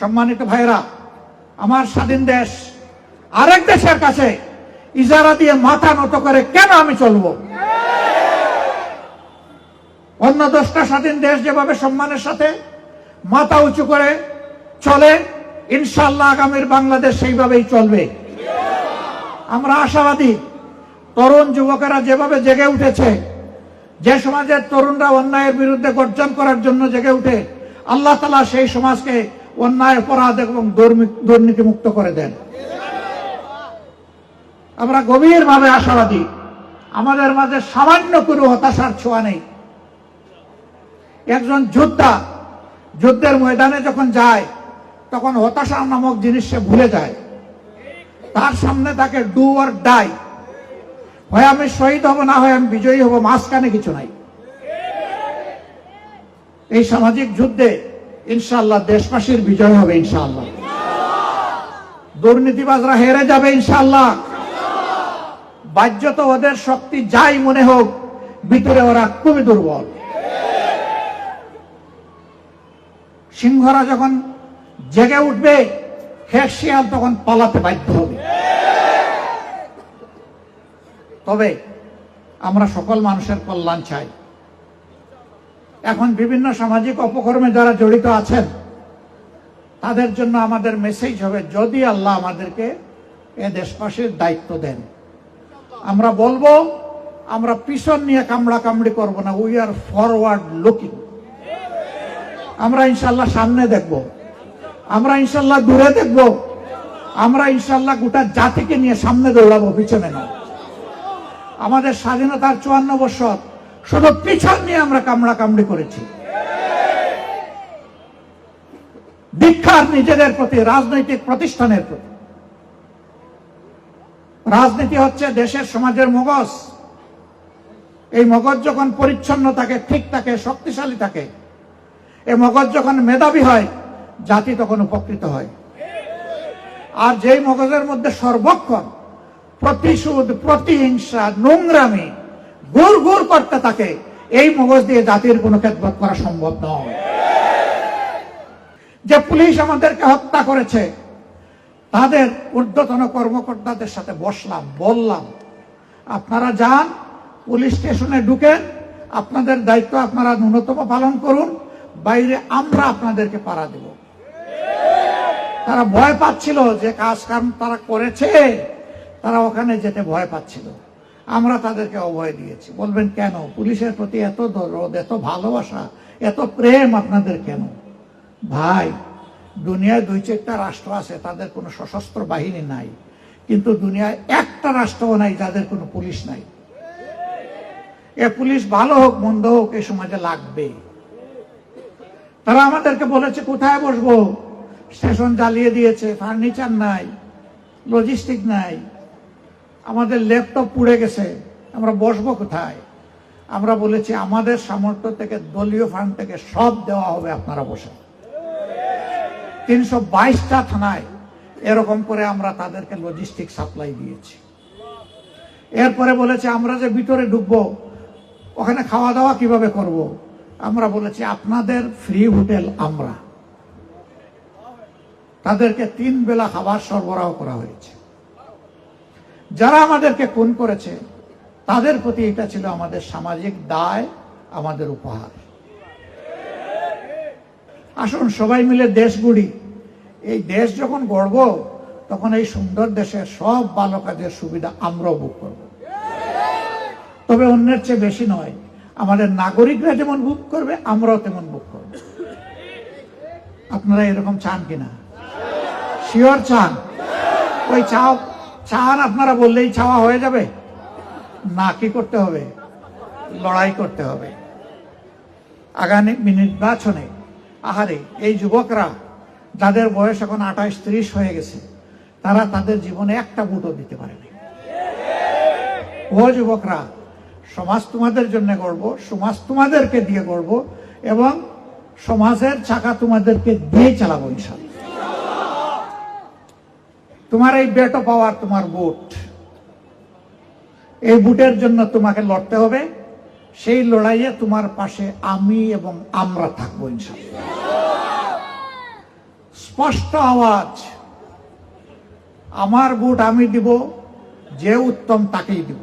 সম্মানিত ভাইরা আমার স্বাধীন দেশ, আরেক দেশের কাছে ইজারা দিয়ে মাথা নত করে কেন আমি চলবো? অন্য দশটা স্বাধীন দেশ যেভাবে সম্মানের সাথে মাথা উঁচু করে চলে ইনশাল্লাহ আগামীর বাংলাদেশ সেইভাবেই চলবে। আমরা আশাবাদী, তরুণ যুবকেরা যেভাবে জেগে উঠেছে, যে সমাজের তরুণরা অন্যায়ের বিরুদ্ধে গর্জন করার জন্য জেগে উঠে, আল্লাহ তালা সেই সমাজকে অন্যায়, অপরাধ এবং দুর্নীতি মুক্ত করে দেন। আমরা গভীরভাবে আশাবাদী। আমাদের মাঝে সামান্য কোনো হতাশার ছোঁয়া নেই। একজন যোদ্ধা যুদ্ধের ময়দানে যখন যায়, তখন হতাশা নামক জিনিস সে ভুলে যায়। তার সামনে তাকে ডু আর ডাই। হয় আমি শহীদ হব, না হয় আমি বিজয়ী হব, মাঝখানে কিছু নাই। এই সামাজিক যুদ্ধে ইনশাল্লাহ দেশবাসীর বিজয় হবে ইনশাল্লাহ দুর্নীতিবাজরা হেরে যাবে ইনশাল্লাহ বাহ্যত ওদের শক্তি যাই মনে হোক, ভিতরে ওরা খুবই দুর্বল। সিংহরা যখন জেগে উঠবে শেষ শিয়াল তখন পালাতে বাধ্য হবে। তবে আমরা সকল মানুষের কল্যাণ চাই। এখন বিভিন্ন সামাজিক অপকর্মে যারা জড়িত আছেন, তাদের জন্য আমাদের মেসেজ হবে, যদি আল্লাহ আমাদেরকে এ দেশবাসীর দায়িত্ব দেন। আমরা বলব, আমরা পিছন নিয়ে কামড়া কামড়ি করব না উই আর ফরওয়ার্ড লুকিং আমরা ইনশাল্লাহ সামনে দেখব, আমরা ইনশাল্লাহ দূরে দেখব, আমরা ইনশাল্লাহ গোটা জাতিকে নিয়ে সামনে দৌড়াবো, পিছনে না। আমাদের স্বাধীনতার চুয়ান্ন বছর শুধু পিছন নিয়ে আমরা কামড়া কামড়ি করেছি। দীক্ষার নিজেদের প্রতি, রাজনৈতিক প্রতিষ্ঠানের প্রতি। রাজনীতি হচ্ছে দেশের সমাজের মগজ। এই মগজ যখন পরিচ্ছন্ন থাকে, ঠিক থাকে, শক্তিশালী থাকে এই মগজ যখন মেধাবী হয়, জাতি তখন উপকৃত হয়। আর যেই মগজের মধ্যে সর্বক্ষণ প্রতিশোধ, প্রতিহিংসা, নোংরামি গুড় গুড় করতে থাকে। এই মগজ দিয়ে জাতির কোনো খেদমত করা সম্ভব নয়। যে পুলিশ আমাদেরকে হত্যা করেছে, তাদের ঊর্ধ্বতন কর্মকর্তাদের সাথে বসলাম, বললাম, আপনারা যান, পুলিশ স্টেশনে ঢুকেন, আপনাদের দায়িত্ব আপনারা ন্যূনতম পালন করুন, বাইরে আমরা আপনাদেরকে পাড়া দেব। তারা ভয় পাচ্ছিল যে কাজ কাম তারা করেছে, তারা ওখানে যেতে ভয় পাচ্ছিল। আমরা তাদেরকে অভয় দিয়েছি। বলবেন কেন? পুলিশের প্রতি এত দরদ, এত ভালোবাসা, এত প্রেম আপনাদের কেন? ভাই, দুনিয়ায় দুই চারটা রাষ্ট্র আছে, তাদের কোনো সশস্ত্র বাহিনী নাই। কিন্তু দুনিয়ায় একটা রাষ্ট্রও নাই, যাদের কোনো পুলিশ নাই। এ পুলিশ ভালো হোক, মন্দ হোক এই সমাজে লাগবে। তারা আমাদেরকে বলেছে, কোথায় বসবো? স্টেশন জ্বালিয়ে দিয়েছে, ফার্নিচার নাই, লজিস্টিক নাই। আমাদের ল্যাপটপ পুড়ে গেছে, আমরা বসবো কোথায়? আমরা বলেছি, আমাদের সামর্থ্য থেকে, দলীয় ফান্ড থেকে সব দেওয়া হবে আপনারা বসে। তিনশো বাইশটা থানায় এরকম করে আমরা তাদেরকে লজিস্টিক সাপ্লাই দিয়েছি। এরপরে বলেছে, আমরা যে ভিতরে ঢুকবো, ওখানে খাওয়া দাওয়া কীভাবে করব। আমরা বলেছি, আপনাদের ফ্রি হোটেল আমরা। তাদেরকে তিন বেলা খাবার সরবরাহ করা হয়েছে। যারা আমাদেরকে খুন করেছে, তাদের প্রতি এটা ছিল আমাদের সামাজিক দায়, আমাদের উপহার। আসুন সবাই মিলে দেশ এই দেশ যখন গড়ব, তখন এই সুন্দর দেশের সব ভালো কাজের সুবিধা আমরাও ভোগ করব। তবে অন্যের চেয়ে বেশি নয়, আমাদের নাগরিকরা যেমন ভোগ করবে, আমরাও তেমন ভোগ করব। আপনারা এরকম চান কিনা? শিওর চান। ওই চাও। চান আপনারা বললেই চাওয়া হয়ে যাবে। না কি করতে হবে? লড়াই করতে হবে। আগামী নির্বাচনে, আহারে, এই যুবকরা যাদের বয়স এখন আঠাশ, ত্রিশ হয়ে গেছে, তারা তাদের জীবনে একটা বুটও দিতে পারেনি ও যুবকরা, সমাজ তোমাদের জন্য গড়ব সমাজ তোমাদেরকে দিয়ে গড়ব এবং সমাজের চাকা তোমাদেরকে দিয়ে চালাবো ইনশাল্লাহ তোমার এই বেট অফ পাওয়ার তোমার বুট এই বুটের জন্য তোমাকে লড়তে হবে। সেই লড়াইয়ে তোমার পাশে আমি এবং আমরা থাকব স্পষ্ট আওয়াজ। আমার বুট আমি দিব, যে উত্তম তাকেই দিব।